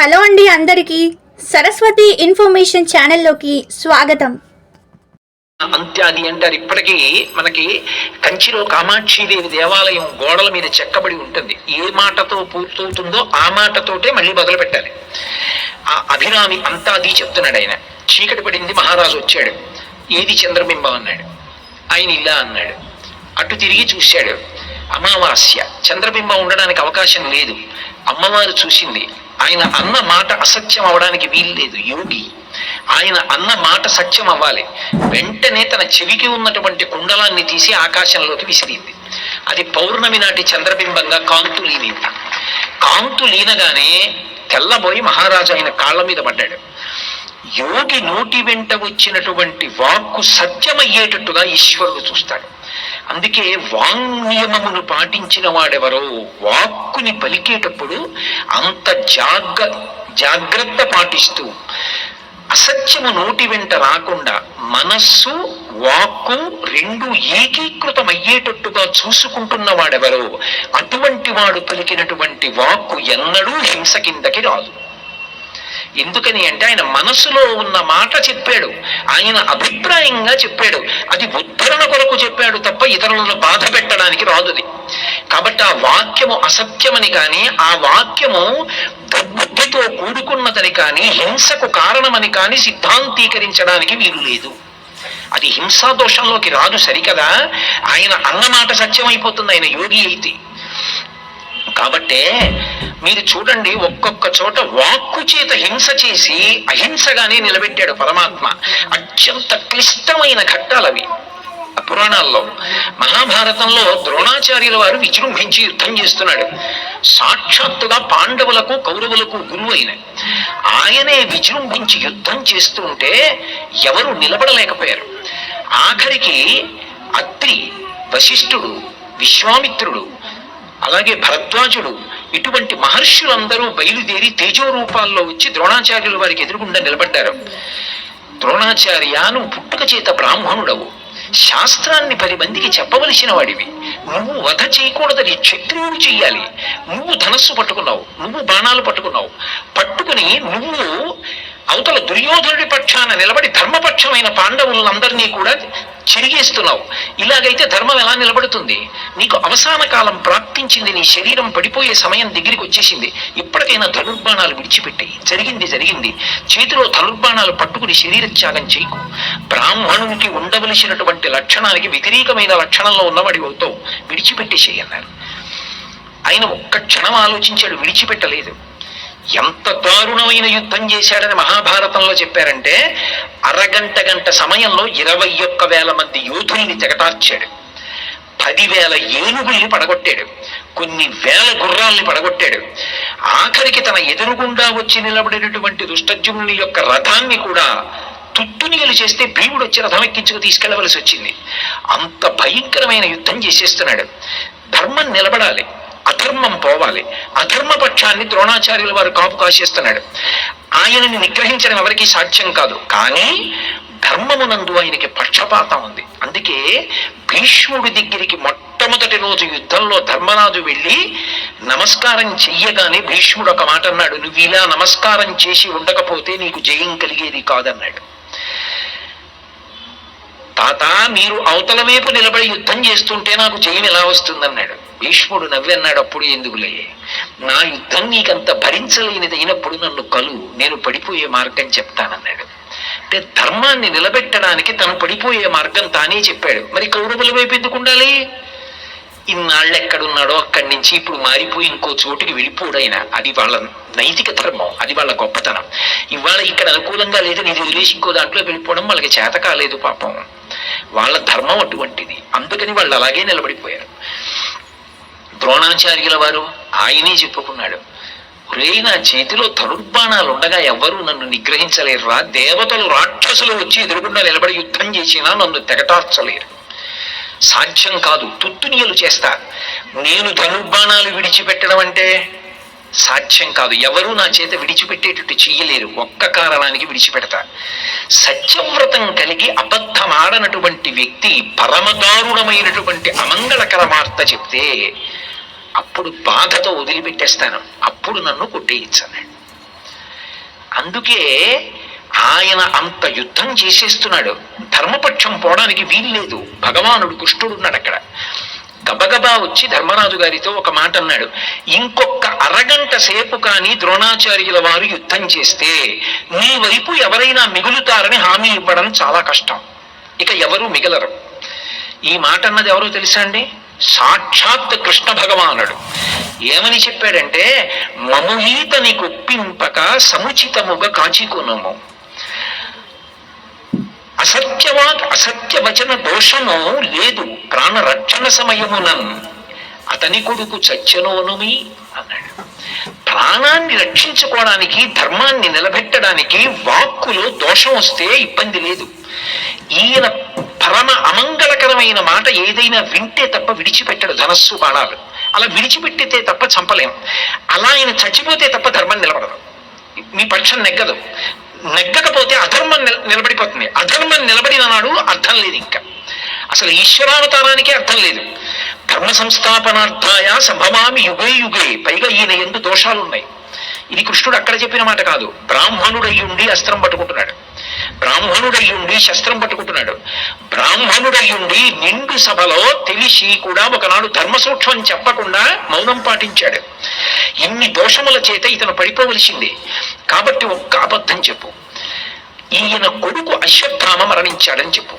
Hello అండి అందరికీ Saraswati information ఛానల్లోకి స్వాగతం. అంత్యాది అంటారు ఇప్పటికీ మనకి కంచిలో కామాక్షిదేవి దేవాలయం గోడల మీద చెక్కబడి ఉంటుంది. ఏ మాటతో పూర్తవుతుందో ఆ మాటతోటే మళ్ళీ మొదలు పెట్టాలి. ఆ అభిరామి అంతాది చెప్తున్నాడు ఆయన. చీకటి పడింది మహారాజు వచ్చాడు. ఏది చంద్రబింబం అన్నాడు. ఆయన ఇలా అన్నాడు. అటు తిరిగి చూశాడు. అమావాస్య. చంద్రబింబం ఉండడానికి అవకాశం లేదు. అమ్మవారు చూసింది. ఆయన అన్న మాట అసత్యం అవడానికి వీలు లేదు. యోగి ఆయన అన్న మాట సత్యం అవ్వాలి. వెంటనే తన చెవికి ఉన్నటువంటి కుండలాన్ని తీసి ఆకాశంలోకి విసిరింది. అది పౌర్ణమి నాటి చంద్రబింబంగా కాంతు లీనింది కాంతు లీనగానే తెల్లబోయి మహారాజు ఆయన కాళ్ళ మీద పడ్డాడు. యోగి నోటి వెంట వచ్చినటువంటి వాక్కు సత్యమయ్యేటట్టుగా ఈశ్వరుడు చూస్తాడు. అందుకే వాంగ్నియమమును పాటించిన వాడెవరో వాక్కుని పలికేటప్పుడు అంత జాగ్ర జాగ్రత్త పాటిస్తూ అసత్యము నోటి వెంట రాకుండా మనస్సు వాక్కు రెండు ఏకీకృతమయ్యేటట్టుగా చూసుకుంటున్న వాడెవరో అటువంటి వాడు పలికినటువంటి వాక్కు ఎన్నడూ హింస కిందకి రాదు. ఎందుకని అంటే ఆయన మనసులో ఉన్న మాట చెప్పాడు. ఆయన అభిప్రాయంగా చెప్పాడు. అది ఉద్ధరణ కొరకు చెప్పాడు తప్ప ఇతరులను బాధ పెట్టడానికి రాదుది. కాబట్టి ఆ వాక్యము అసత్యమని కానీ ఆ వాక్యము దుర్బుద్ధితో కూడుకున్నదని కానీ హింసకు కారణమని కానీ సిద్ధాంతీకరించడానికి వీలు లేదు. అది హింసా దోషంలోకి రాదు సరికదా? ఆయన అన్నమాట సత్యమైపోతుంది. ఆయన యోగి అయితే. కాబట్టే మీరు చూడండి ఒక్కొక్క చోట వాక్కు చేత హింస చేసి అహింసగానే నిలబెట్టాడు పరమాత్మ. అత్యంత క్లిష్టమైన ఘట్టాలవి పురాణాల్లో మహాభారతంలో ద్రోణాచార్యుల వారు విజృంభించి యుద్ధం చేస్తున్నాడు. సాక్షాత్తుగా పాండవులకు కౌరవులకు గురువు అయిన ఆయనే విజృంభించి యుద్ధం చేస్తుంటే ఎవరు నిలబడలేకపోయారు. ఆఖరికి అత్రి వశిష్ఠుడు విశ్వామిత్రుడు అలాగే భరద్వాజుడు ఇటువంటి మహర్షులందరూ బయలుదేరి తేజో రూపాల్లో వచ్చి ద్రోణాచార్యుల వారికి ఎదురుగుండా నిలబడ్డారు. ద్రోణాచార్యాను పుట్టుక చేత బ్రాహ్మణుడవు. శాస్త్రాన్ని పది మందికి చెప్పవలసిన వాడివి. నువ్వు వధ చేయకూడదని క్షత్రియుడు చెయ్యాలి. నువ్వు ధనస్సు పట్టుకున్నావు నువ్వు బాణాలు పట్టుకున్నావు. పట్టుకుని నువ్వు అవతల దుర్యోధనుడి పక్షాన నిలబడి ధర్మపక్షమైన పాండవులందరినీ కూడా చెరిగేస్తున్నావు. ఇలాగైతే ధర్మం ఎలా నిలబడుతుంది? నీకు అవసాన కాలం ప్రాప్తించింది నీ శరీరం పడిపోయే సమయం దగ్గరికి వచ్చేసింది. ఇప్పటికైనా ధనుర్బాణాలు విడిచిపెట్టి. జరిగింది జరిగింది. చేతిలో ధనుర్బాణాలు పట్టుకుని శరీర త్యాగం చేయకు. బ్రాహ్మణునికి ఉండవలసినటువంటి లక్షణానికి వ్యతిరేకమైన లక్షణంలో ఉన్నవాడి అవుతావు. విడిచిపెట్టి చేయన్నారు ఆయన ఒక్క క్షణం ఆలోచించాడు విడిచిపెట్టలేదు. ఎంత దారుణమైన యుద్ధం చేశాడని మహాభారతంలో చెప్పారంటే అరగంట గంట సమయంలో ఇరవై ఒక్క వేల మంది యోధుల్ని తెగటార్చాడు. పదివేల ఏనుగుల్ని పడగొట్టాడు. కొన్ని వేల గుర్రాల్ని పడగొట్టాడు. ఆఖరికి తన ఎదురుగుండా వచ్చి నిలబడినటువంటి దుష్టజ్యుముని యొక్క రథాన్ని కూడా తుట్టునీలు చేస్తే భీముడు వచ్చి రథం ఎక్కించుకు తీసుకెళ్ళవలసి వచ్చింది. అంత భయంకరమైన యుద్ధం చేసేస్తున్నాడు. ధర్మం నిలబడాలి. అధర్మం పోవాలి. అధర్మ పక్షాన్ని ద్రోణాచార్యుల వారు కాపు కాసేస్తున్నాడు ఆయనని నిగ్రహించడం ఎవరికీ సాధ్యం కాదు. కానీ ధర్మమునందు ఆయనకి పక్షపాతం ఉంది. అందుకే భీష్ముడి దగ్గరికి మొట్టమొదటి రోజు యుద్ధంలో ధర్మరాజు వెళ్ళి నమస్కారం చెయ్యగానే భీష్ముడు ఒక మాట అన్నాడు. నువ్వు ఇలా నమస్కారం చేసి ఉండకపోతే నీకు జయం కలిగేది కాదన్నాడు. తాత మీరు అవతల వైపు నిలబడి యుద్ధం చేస్తుంటే నాకు జయం ఎలా వస్తుందన్నాడు. భీష్ముడు నవ్వన్నాడు అప్పుడు ఎందుకులే? నా యుద్ధం నీకంత భరించలేనిది అయినప్పుడు నన్ను కలు నేను పడిపోయే మార్గం చెప్తానన్నాడు. అంటే ధర్మాన్ని నిలబెట్టడానికి తను పడిపోయే మార్గం తానే చెప్పాడు. మరి కౌరవుల వైపు ఎందుకు ఉండాలి? ఇన్నాళ్ళు ఎక్కడున్నాడో అక్కడి నుంచి ఇప్పుడు మారిపోయి ఇంకో చోటుకి వెళ్ళిపోడైనా అది వాళ్ళ నైతిక ధర్మం అది వాళ్ళ గొప్పతనం. ఇవాళ ఇక్కడ అనుకూలంగా లేదు నీది వదిలేసి ఇంకో దాంట్లో వెళ్ళిపోవడం వాళ్ళకి చేత కాలేదు పాపం. వాళ్ళ ధర్మం అటువంటిది. అందుకని వాళ్ళు అలాగే నిలబడిపోయారు. ద్రోణాచార్యుల వారు ఆయనే చెప్పుకున్నాడు. రే నా చేతిలో ధనుర్బాణాలు ఉండగా ఎవ్వరూ నన్ను నిగ్రహించలేరురా. దేవతలు రాక్షసులు వచ్చి ఎదురుగుండా నిలబడి యుద్ధం చేసినా నన్ను తెగటార్చలేరు. సాధ్యం కాదు తుత్తునియలు చేస్తా. నేను ధనుర్బాణాలు విడిచిపెట్టడం అంటే సాధ్యం కాదు. ఎవరూ నా చేత విడిచిపెట్టేటట్టు చెయ్యలేరు. ఒక్క కారణానికి విడిచిపెడతా. సత్యవ్రతం కలిగి అబద్ధమాడనటువంటి వ్యక్తి పరమదారుణమైనటువంటి అమంగళకర వార్త చెప్తే అప్పుడు బాధతో వదిలిపెట్టేస్తాను. అప్పుడు నన్ను కొట్టేయచ్చు అన్నాడు అందుకే ఆయన అంత యుద్ధం చేసేస్తున్నాడు. ధర్మపక్షం పోవడానికి వీల్లేదు. భగవానుడు కృష్ణుడు ఉన్నాడు అక్కడ. గబగబా వచ్చి ధర్మరాజు గారితో ఒక మాట అన్నాడు. ఇంకొక అరగంట సేపు కానీ ద్రోణాచార్యుల వారు యుద్ధం చేస్తే నీ వైపు ఎవరైనా మిగులుతారని హామీ ఇవ్వడం చాలా కష్టం. ఇక ఎవరు మిగలరు. ఈ మాట అన్నది ఎవరో తెలుసా అండి? సాక్షాత్ కృష్ణ భగవానుడు. ఏమని చెప్పాడంటే మముహీతని కుప్పింపక సముచితముగా కాచికొనుము. అసత్యవాక్ అసత్యవచన దోషము లేదు ప్రాణరక్షణ సమయమునన్. అతని కొడుకు చచ్చనోనుమి అన్నాడు. ప్రాణాన్ని రక్షించుకోవడానికి ధర్మాన్ని నిలబెట్టడానికి వాక్కులో దోషం వస్తే ఇబ్బంది లేదు. ఈయన పరమ అమంగళకరమైన మాట ఏదైనా వింటే తప్ప విడిచిపెట్టడు ధనస్సు బాణాలు. అలా విడిచిపెట్టితే తప్ప చంపలేం. అలా ఆయన చచ్చిపోతే తప్ప ధర్మం నిలబడదు. మీ పక్షం నెగ్గదు. నెగ్గకపోతే అధర్మం నిల- నిలబడిపోతుంది. అధర్మం నిలబడిన నాడు అర్థం లేదు ఇంకా. అసలు ఈశ్వరావతారానికే అర్థం లేదు. ధర్మ సంస్థాపనార్థాయ సంభవామి యుగే యుగే. పైగా ఈయన ఎందు దోషాలు ఉన్నాయి ఇది కృష్ణుడు అక్కడ చెప్పిన మాట కాదు. బ్రాహ్మణుడయ్యుండి అస్త్రం పట్టుకుంటున్నాడు. బ్రాహ్మణుడయ్యుండి శస్త్రం పట్టుకుంటున్నాడు. బ్రాహ్మణుడయ్యుండి నిండు సభలో తెలిసి కూడా ఒకనాడు ధర్మ సూక్ష్మం చెప్పకుండా మౌనం పాటించాడు. ఇన్ని దోషముల చేత ఇతను పడిపోవలసింది. కాబట్టి ఒక్క అబద్ధం చెప్పు. ఈయన కొడుకు అశ్వత్థామ మరణించాడని చెప్పు.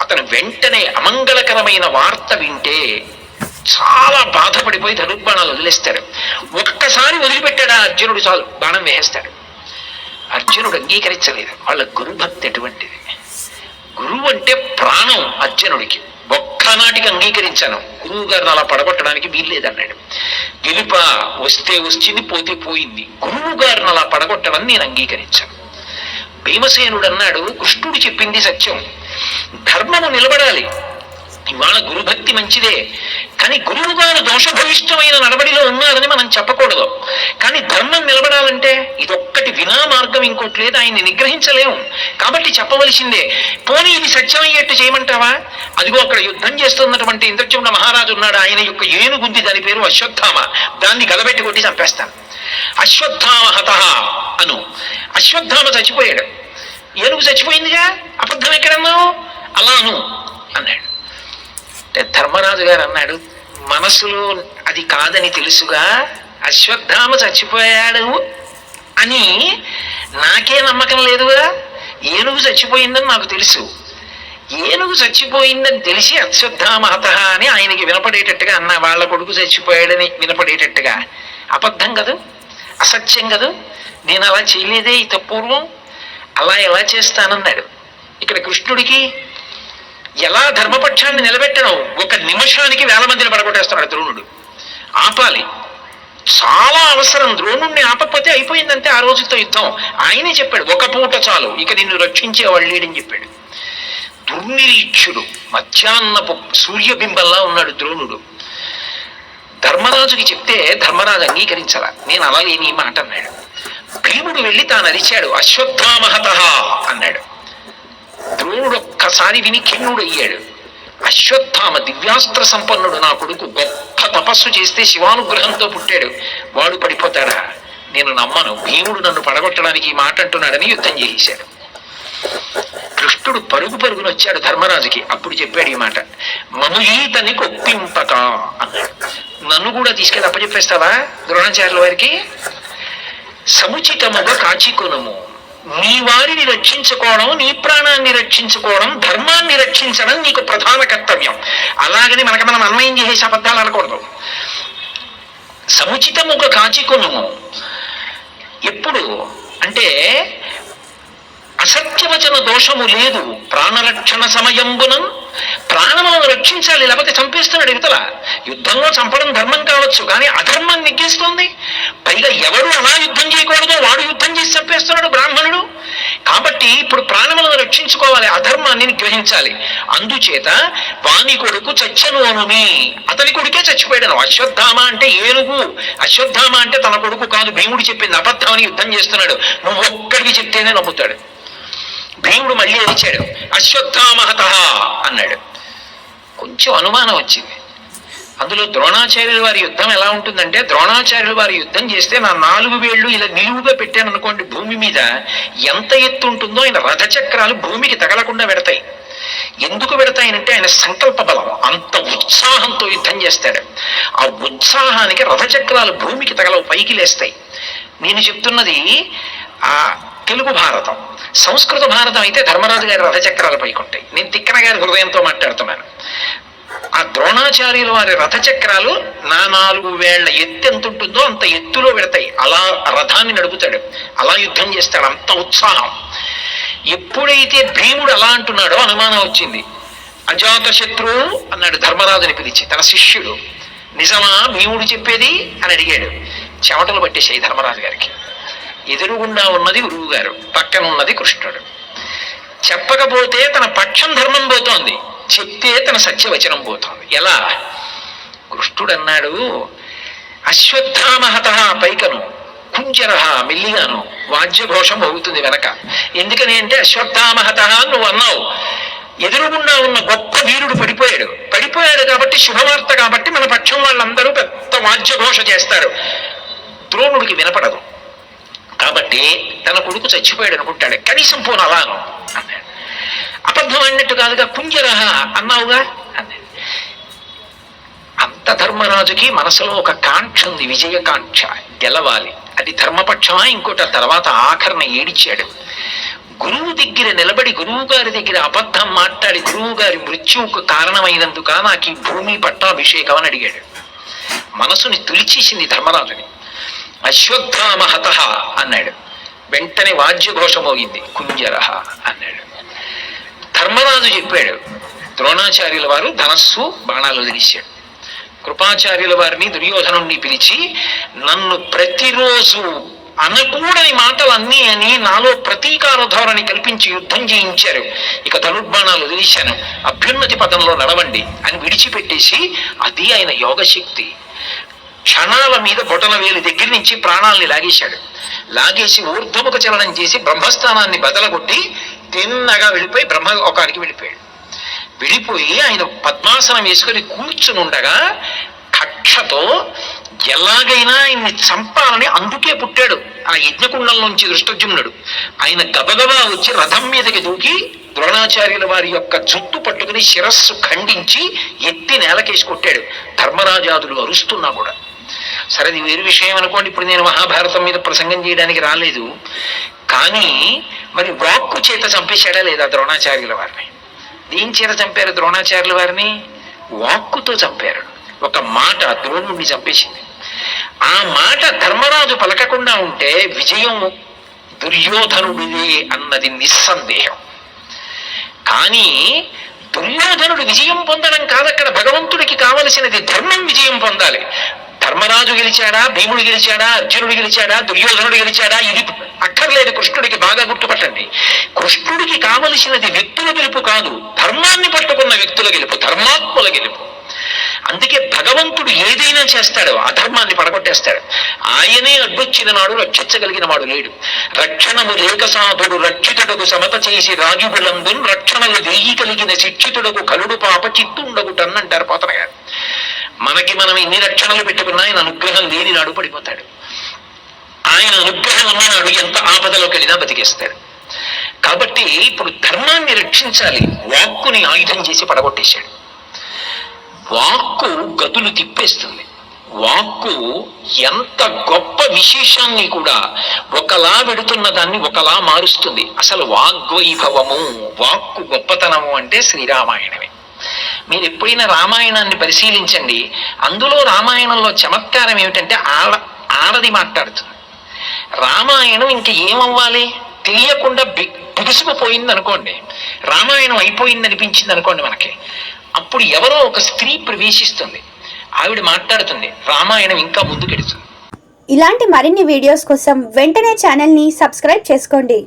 అతను వెంటనే అమంగళకరమైన వార్త వింటే చాలా బాధపడిపోయి ధనుర్బాణాలు వదిలేస్తాడు ఒక్కసారి వదిలిపెట్టాడు అర్జునుడు చాలు. బాణం వేసేస్తాడు. అర్జునుడు అంగీకరించలేదు. వాళ్ళ గురుభక్తి ఎటువంటిది? గురువు అంటే ప్రాణం అర్జునుడికి. ఒక్కనాటికి అంగీకరించాను. గురువు గారిని అలా పడగొట్టడానికి వీల్లేదన్నాడు. గెలుప వస్తే వచ్చింది పోతే పోయింది. గురువు గారిని అలా పడగొట్టడం నేను అంగీకరించాను. భీమసేనుడు అన్నాడు కృష్ణుడు చెప్పింది సత్యం. ధర్మము నిలబడాలి. ఇవాళ గురుభక్తి మంచిదే. కానీ గురువు గారు దోషభవిష్టమైన నడబడిలో ఉన్నారని మనం చెప్పకూడదు. కానీ ధర్మం నిలబడాలంటే ఇదొక్కటి వినా మార్గం ఇంకోటి లేదు ఆయన్ని నిగ్రహించలేము. కాబట్టి చెప్పవలసిందే పోనీ ఇది సత్యమయ్యేట్టు చేయమంటావా? అదిగో అక్కడ యుద్ధం చేస్తున్నటువంటి ఇంద్రచుమ్న మహారాజు ఉన్నాడు ఆయన యొక్క ఏనుగుంది దాని పేరు అశ్వత్థామ. దాన్ని గలబెట్టి కొట్టి చంపేస్తాను అశ్వత్థామ హత అను. అశ్వత్థామ చచ్చిపోయాడు. ఏనుగు చచ్చిపోయిందిగా? అబద్ధం ఎక్కడన్నావు అలా అను అన్నాడు. అంటే ధర్మరాజు గారు అన్నాడు మనసులో అది కాదని తెలుసుగా అశ్వత్థామ చచ్చిపోయాడు అని నాకే నమ్మకం లేదుగా. ఏనుగు చచ్చిపోయిందని నాకు తెలుసు. ఏనుగు చచ్చిపోయిందని తెలిసి అశ్వత్థామ అని ఆయనకి వినపడేటట్టుగా అన్న వాళ్ళ కొడుకు చచ్చిపోయాడని వినపడేటట్టుగా. అబద్ధం కదూ? అసత్యం కదూ? నేను అలా చేయలేదే ఇత పూర్వం అలా ఎలా చేస్తానన్నాడు. ఇక్కడ కృష్ణుడికి ఎలా ధర్మపక్షాన్ని నిలబెట్టడం ఒక నిమిషానికి వేల మందిని పడగొట్టేస్తున్నాడు ద్రోణుడు. ఆపాలి. చాలా అవసరం. ద్రోణుణ్ణి ఆపకపోతే అయిపోయిందంటే ఆ రోజుతో యుద్ధం. ఆయనే చెప్పాడు ఒక పూట చాలు ఇక నిన్ను రక్షించేవాళ్ళు లేడని చెప్పాడు. దుర్నిరీక్షుడు మధ్యాహ్నపు సూర్యబింబంలా ఉన్నాడు ద్రోణుడు. ధర్మరాజుకి చెప్తే ధర్మరాజు అంగీకరించాల. నేను అలా లేని మాట అన్నాడు. భీముడు వెళ్ళి తాను అరిచాడు అశ్వత్థామహత అన్నాడు. ద్రోణుడు ఒక్కసారి విని ఖిన్నుడు అయ్యాడు అశ్వత్థామ దివ్యాస్త్ర సంపన్నుడు నా కొడుకు గొప్ప తపస్సు చేస్తే శివానుగ్రహంతో పుట్టాడు. వాడు పడిపోతాడా? నేను నమ్మను. భీముడు నన్ను పడగొట్టడానికి ఈ మాట అంటున్నాడని యుద్ధం చేశాడు కృష్ణుడు పరుగు పరుగును వచ్చాడు ధర్మరాజుకి. అప్పుడు చెప్పాడు ఈ మాట. మనుయీతని కొప్పింపక అన్నాడు. నన్ను కూడా తీసుకెళ్ళి అప్పచెప్పేస్తావా? ద్రోణాచార్యుల వారికి? సముచితముగా కాచికొనము. నీ వారిని రక్షించుకోవడం నీ ప్రాణాన్ని రక్షించుకోవడం ధర్మాన్ని రక్షించడం నీకు ప్రధాన కర్తవ్యం. అలాగని మనకు మనం అన్వయం చేసే అబద్ధాలు అనకూడదు సముచితముగ కాచికును ఎప్పుడు? అంటే అసత్యవచన దోషము లేదు. ప్రాణరక్షణ సమయంబునం. ప్రాణములను రక్షించాలి లేకపోతే చంపేస్తున్నాడు ఇవతల. యుద్ధంలో చంపడం ధర్మం కావచ్చు కానీ అధర్మం నెగ్గేస్తోంది. పైగా ఎవరు అలా యుద్ధం చేయకూడదో వాడు యుద్ధం చేసి చంపేస్తున్నాడు బ్రాహ్మణుడు కాబట్టి ఇప్పుడు ప్రాణములను రక్షించుకోవాలి అధర్మాన్ని నిగ్రహించాలి అందుచేత వాని కొడుకు చచ్చను అనుమి. అతని కొడుకే చచ్చిపోయాడు అశ్వత్థామ అంటే ఏనుగు. అశ్వత్థామ అంటే తన కొడుకు కాదు. భీముడు చెప్పింది అబద్ధం యుద్ధం చేస్తున్నాడు. నువ్వు ఒక్కడికి చెప్తేనే నమ్ముతాడు. భీముడు మళ్ళీ ఏడిచాడు. అశ్వత్థామహత అన్నాడు. కొంచెం అనుమానం వచ్చింది. అందులో ద్రోణాచార్యుల వారి యుద్ధం ఎలా ఉంటుందంటే ద్రోణాచార్యుల వారి యుద్ధం చేస్తే నా నాలుగు వేళ్ళు ఇలా నిలువుగా పెట్టాను అనుకోండి భూమి మీద ఎంత ఎత్తు ఉంటుందో ఆయన రథచక్రాలు భూమికి తగలకుండా పెడతాయి. ఎందుకు పెడతాయనంటే ఆయన సంకల్ప బలం అంత ఉత్సాహంతో యుద్ధం చేస్తాడు. ఆ ఉత్సాహానికి రథచక్రాలు భూమికి తగలవు పైకి లేస్తాయి. నేను చెప్తున్నది ఆ తెలుగు భారతం సంస్కృత భారతం అయితే ధర్మరాజు గారి రథచక్రాలు పైకి ఉంటాయి నేను తిక్కన గారి హృదయంతో మాట్లాడుతున్నాను. ఆ ద్రోణాచార్యుల వారి రథచక్రాలు నా నాలుగు వేళ్ళ ఎత్తు ఎంత ఉంటుందో అంత ఎత్తులో పెడతాయి అలా రథాన్ని నడుపుతాడు. అలా యుద్ధం చేస్తాడు. అంత ఉత్సాహం. ఎప్పుడైతే భీముడు అలా అంటున్నాడో అనుమానం వచ్చింది. అజాత శత్రువు అన్నాడు ధర్మరాజుని పిలిచి తన శిష్యుడు నిజమా భీముడు చెప్పేది? అని అడిగాడు. చెమటలు పట్టేశాయి ధర్మరాజు గారికి. ఎదురుగుండా ఉన్నది గురువు గారు పక్కన ఉన్నది కృష్ణుడు. చెప్పకపోతే తన పక్షం ధర్మం పోతోంది. చెప్తే తన సత్యవచనం పోతుంది ఎలా? కృష్ణుడు అన్నాడు అశ్వత్థామహత పైకను కుంజర మిల్లిగాను వాద్యఘోషం అవుతుంది వెనక. ఎందుకని అంటే అశ్వత్థామహత నువ్వు అన్నావు. ఎదురుగుండా ఉన్న గొప్ప వీరుడు పడిపోయాడు. పడిపోయాడు కాబట్టి శుభవార్త కాబట్టి మన పక్షం వాళ్ళందరూ పెద్ద వాద్యఘోష చేస్తారు. ద్రోణుడికి వినపడదు. కాబట్టి తన కొడుకు చచ్చిపోయాడు అనుకుంటాడు. కనీసం పోను అలాను అన్నాడు. అబద్ధం అన్నట్టు కాదుగా కుంజరహ అన్నావుగా? అన్నాడు అంత ధర్మరాజుకి మనసులో ఒక కాంక్ష ఉంది విజయకాంక్ష గెలవాలి. అది ధర్మపక్షమా? ఇంకోట తర్వాత ఆఖరణ ఏడిచాడు. గురువు దగ్గర నిలబడి గురువు గారి దగ్గర అబద్ధం మాట్లాడి గురువు గారి మృత్యువుకు కారణమైనందుక నాకు ఈ భూమి పట్టాభిషేకం అని అడిగాడు. మనసుని తులిచేసింది ధర్మరాజుని. అశ్వత్థామహత అన్నాడు. వెంటనే వాద్యఘోషమోగింది. కుంజరహ అన్నాడు. ధర్మరాజు చెప్పాడు ద్రోణాచార్యుల వారు ధనస్సు బాణాలు వదిలేశాడు కృపాచార్యుల వారిని దుర్యోధనుణ్ణి పిలిచి నన్ను ప్రతిరోజు అనకూడని మాటలన్నీ అని నాలో ప్రతీకార ధోరణి కల్పించి యుద్ధం చేయించారు. ఇక ధనుర్బాణాలు వదిలేశాను అభ్యున్నతి పదంలో నడవండి అని విడిచిపెట్టేసి అది ఆయన యోగశక్తి. క్షణాల మీద బొటన వేలు దగ్గర నుంచి ప్రాణాల్ని లాగేశాడు. లాగేసి ఊర్ధముఖ చలనం చేసి బ్రహ్మస్థానాన్ని బదలగొట్టి తిన్నగా వెళ్ళిపోయి బ్రహ్మలోకానికి వెళ్ళిపోయాడు. విడిపోయి ఆయన పద్మాసనం వేసుకొని కూర్చుని ఉండగా కక్షతో ఎలాగైనా ఆయన్ని చంపాలని అందుకే పుట్టాడు. ఆ యజ్ఞకుండం నుంచి దృష్టజుమ్నుడు ఆయన గబగబా వచ్చి రథం మీదకి దూకి ద్రోణాచార్యుల వారి యొక్క జుట్టు పట్టుకుని శిరస్సు ఖండించి ఎత్తి నేలకేసి కొట్టాడు. ధర్మరాజాదులు అరుస్తున్నా కూడా. సరే అది వేరు విషయం అనుకోండి. ఇప్పుడు నేను మహాభారతం మీద ప్రసంగం చేయడానికి రాలేదు. కానీ మరి వాక్కు చేత చంపేశాడా లేదా ద్రోణాచార్యుల వారిని? దీని చేత చంపారు ద్రోణాచార్యుల వారిని? వాక్కుతో చంపారు. ఒక మాట ద్రోణుడిని చంపేసింది. ఆ మాట ధర్మరాజు పలకకుండా ఉంటే విజయం దుర్యోధనుడిదే అన్నది నిస్సందేహం. కానీ దుర్యోధనుడు విజయం పొందడం కాదు అక్కడ భగవంతుడికి కావలసినది ధర్మం విజయం పొందాలి. ధర్మరాజు గెలిచాడా భీముడు గెలిచాడా అర్జునుడు గెలిచాడా దుర్యోధనుడు గెలిచాడా? ఇది అక్కర్లేదు కృష్ణుడికి బాగా గుర్తుపట్టండి. కృష్ణుడికి కావలసినది వ్యక్తుల గెలుపు కాదు ధర్మాన్ని పట్టుకున్న వ్యక్తుల గెలుపు ధర్మాత్ముల గెలుపు. అందుకే భగవంతుడు ఏదైనా చేస్తాడు అధర్మాన్ని పడగొట్టేస్తాడు. ఆయనే అడ్డొచ్చిన నాడు రక్షించగలిగిన వాడు లేడు. రక్షణము లేక సాధుడు రక్షితుడకు సమత చేసి రాజుబులందున్ రక్షణలు వెయ్యి కలిగిన శిక్షితుడకు కలుడు పాప చిత్తుండగుటన్నంటారు అన్నంటారు గారు మనకి మనం ఎన్ని రక్షణలు పెట్టుకున్నా ఆయన అనుగ్రహం లేని నాడు పడిపోతాడు. ఆయన అనుగ్రహం ఉన్ననాడు ఎంత ఆపదలోకి వెళ్ళినా బతికేస్తాడు. కాబట్టి ఇప్పుడు ధర్మాన్ని రక్షించాలి. వాక్కుని ఆయుధం చేసి పడగొట్టేశాడు. వాక్కు గతులు తిప్పేస్తుంది. వాక్కు ఎంత గొప్ప విశేషాన్ని కూడా ఒకలా వెడుతున్న దాన్ని ఒకలా మారుస్తుంది. అసలు వాగ్వైభవము వాక్కు గొప్పతనము అంటే శ్రీరామాయణమే. మీరు ఎప్పుడైనా రామాయణాన్ని పరిశీలించండి. అందులో రామాయణంలో చమత్కారం ఏమిటంటే ఆడ ఆడది మాట్లాడుతుంది. రామాయణం ఇంక ఏమవ్వాలి? తెలియకుండా బి బిగుసుకుపోయింది అనుకోండి రామాయణం అయిపోయింది అనిపించింది అనుకోండి మనకి. అప్పుడు ఎవరో ఒక స్త్రీ ప్రవేశిస్తుంది. ఆవిడ మాట్లాడుతుంది రామాయణం ఇంకా ముందుకెడుతుంది. ఇలాంటి మరిన్ని వీడియోస్ కోసం వెంటనే ఛానల్ని సబ్స్క్రైబ్ చేసుకోండి.